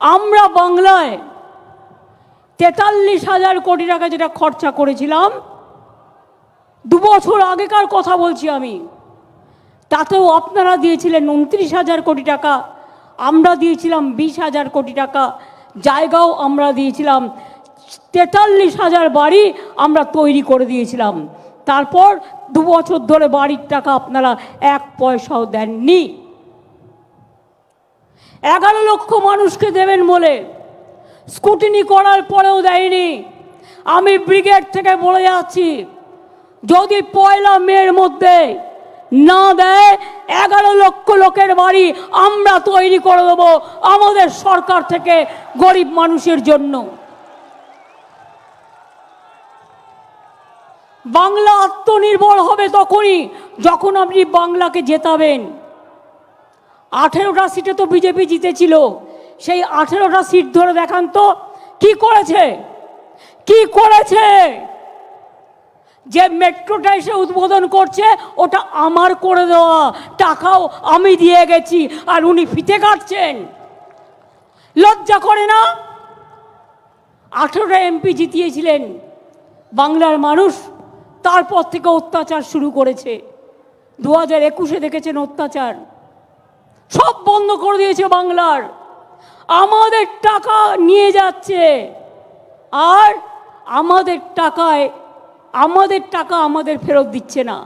আমরা বাংলায় তেতাল্লিশ হাজার কোটি টাকা যেটা খরচা করেছিলাম দু বছর আগেকার কথা বলছি আমি। তাতেও আপনারা দিয়েছিলেন উনত্রিশ হাজার কোটি টাকা, আমরা দিয়েছিলাম বিশ হাজার কোটি টাকা, জায়গাও আমরা দিয়েছিলাম, তেতাল্লিশ হাজার বাড়ি আমরা তৈরি করে দিয়েছিলাম। তারপর দু বছর ধরে বাড়ির টাকা আপনারা এক পয়সাও দেননি। এগারো লক্ষ মানুষকে দেবেন বলে। স্কুটিনি করার পরেও দেয়নি। আমি ব্রিগেড থেকে বলে যাচ্ছি, যদি পয়লা মেয়ের মধ্যে না দেয়, এগারো লক্ষ লোকের বাড়ি আমরা তৈরি করে দেবো আমাদের সরকার থেকে গরিব মানুষের জন্য। বাংলা আত্মনির্ভর হবে তখনই যখন আপনি বাংলাকে জেতাবেন। আঠেরোটা সিটে তো বিজেপি জিতেছিল। সেই আঠেরোটা সিট ধরে দেখান তো, কি করেছে? কি করেছে? যে মেট্রোটা এসে উদ্বোধন করছে, ওটা আমার করে দেওয়া। টাকাও আমি দিয়ে গেছি, আর উনি ফিতে কাটছেন। লজ্জা করে না? আঠেরোটা এমপি জিতিয়েছিলেন বাংলার মানুষ, তারপর থেকে অত্যাচার শুরু করেছে। দু হাজার একুশে দেখেছেন অত্যাচার। সব বন্ধ করে দিয়েছে বাংলার। আমাদের টাকা নিয়ে যাচ্ছে। আর আমাদের টাকায়, আমাদের টাকা আমাদের ফেরত দিচ্ছে না।